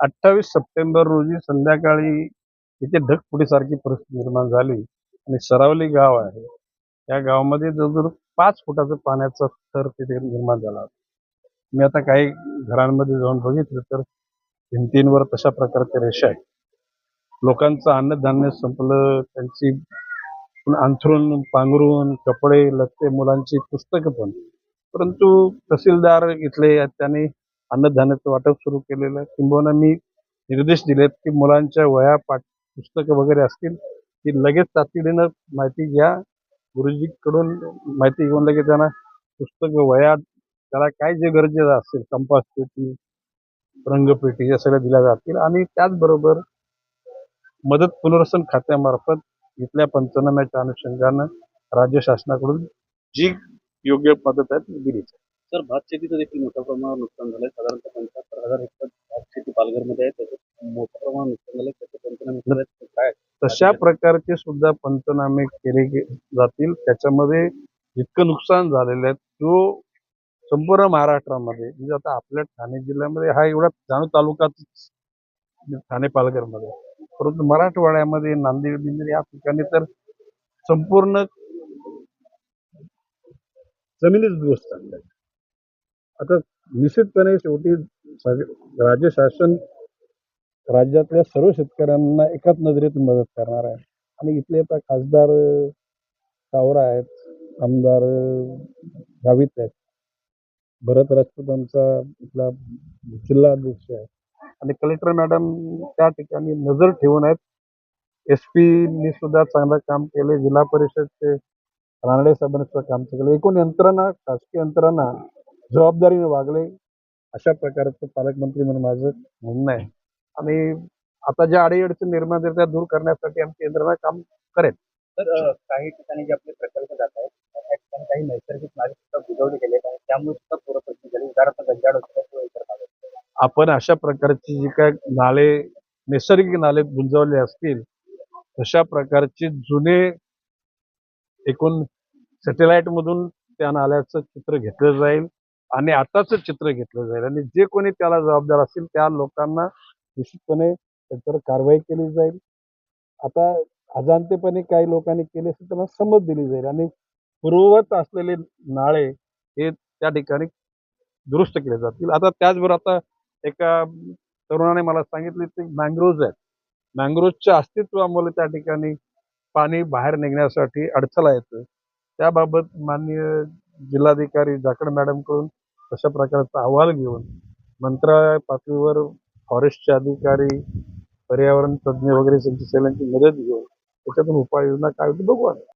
अठ्ठावीस सप्टेंबर रोजी संध्याकाळी इथे ढगफुटीसारखी परिस्थिती निर्माण झाली आणि सरावली गाव आहे. या गावामध्ये जवळजवळ पाच फुटाचं पाण्याचा स्तर तिथे निर्माण झाला. मी आता काही घरांमध्ये जाऊन बघितलं तर भिंतींवर तशा प्रकारच्या रेषा आहेत. लोकांचं अन्नधान्य संपलं त्यांची अंथरून पांघरून कपडे लत्ते मुलांची पुस्तकं पण. परंतु तहसीलदार इथले त्याने त्यांनी अन्नधान्याचं वाटप सुरू केलेलं आहे. किंबहुना मी निर्देश दिलेत की मुलांच्या वया पाठ पुस्तकं वगैरे असतील ती लगेच तातडीनं माहिती घ्या. गुरुजीकडून माहिती घेऊन लगेच त्यांना पुस्तकं वया त्याला काय जे गरजेचं असेल कंपास पेटी रंगपेटी या सगळ्या दिल्या जातील. आणि त्याचबरोबर मदत पुनर्वसन खात्यामार्फत इथल्या पंचनाम्याच्या अनुषंगानं राज्य शासनाकडून जी योग्य मदत आहे ती दिली जाईल. सर भात शेतीचं देखील मोठ्या प्रमाणावर नुकसान झालंय. साधारणतः पंच्याहत्तर हजार हेक्टर भात शेती पालघरमध्ये आहे. त्याचं मोठ्या प्रमाणात नुकसान झालंय. त्याचे पंचनामे. काय? तशा प्रकारचे सुद्धा पंचनामे केले गे- जातील. त्याच्यामध्ये जितकं नुकसान झालेलं आहे तो संपूर्ण महाराष्ट्रामध्ये म्हणजे आता आपल्या ठाणे जिल्ह्यामध्ये हा एवढा जाणू तालुकाच ठाणे पालघरमध्ये. परंतु मराठवाड्यामध्ये नांदेड बिंदेड या ठिकाणी तर संपूर्ण जमिनीच दुरुस्त आहेत. आता निश्चितपणे शेवटी राज्य शासन राज्यातल्या सर्व शेतकऱ्यांना एकाच नजरेतून मदत करणार आहे. आणि इथले आता खासदार सावरा आहेत आमदार गावित आहेत. भरत राजपूत आमचा इथला जिल्हा अध्यक्ष आहे. आणि कलेक्टर मॅडम त्या ठिकाणी नजर ठेवून आहेत. एस पीनी सुद्धा चांगलं काम केले जिल्हा परिषदचे रानडे साहेबांनी सुद्धा काम केलं एकूण यंत्रणा शासकीय यंत्रणा जबाबदारीने वागले अशा प्रकारचं पालकमंत्री म्हणून माझं म्हणणं आहे. आणि आता ज्या अडीअडचणी निर्माण त्या दूर करण्यासाठी आमची यंत्रणा काम करेल तर काही ठिकाणी जे आपले प्रकल्प जात आहेत त्या ठिकाणी काही नैसर्गिक नाले सुद्धा बुजवले गेले आहेत त्यामुळे सुद्धा पूर परिस्थिती झाली. उदाहरणार्थ गंजाड होतं किंवा इतर भागात आपण अशा प्रकारची जी काय नाले नैसर्गिक नाले गुंजवले असतील तशा प्रकारचे जुने एकूण सॅटेलाइट मधून त्या नाल्याचं चित्र घेतलं जाईल. आणि आताच चित्र घेतलं जाईल. आणि जे कोणी त्याला जबाबदार असतील त्या लोकांना निश्चितपणे त्याच्यावर कारवाई केली जाईल. आता अजाणतेपणे काही लोकांनी केले असेल त्यांना समज दिली जाईल. आणि पूर्ववत असलेले नाळे हे त्या ठिकाणी दुरुस्त केले जातील. आता त्याचबरोबर आता एका तरुणाने मला सांगितले ते मँग्रोव्ज आहेत. मँग्रोव्हच्या अस्तित्वामुळे त्या ठिकाणी पाणी बाहेर निघण्यासाठी अडथळा येतो त्याबाबत माननीय जिल्हाधिकारी जाखड मॅडमकडून तशा प्रकारचा अहवाल घेऊन मंत्रालय पातळीवर फॉरेस्टचे अधिकारी पर्यावरण तज्ज्ञ वगैरे त्यांची सगळ्यांची मदत घेऊन त्याच्यातून उपाययोजना काय होती बघू आता.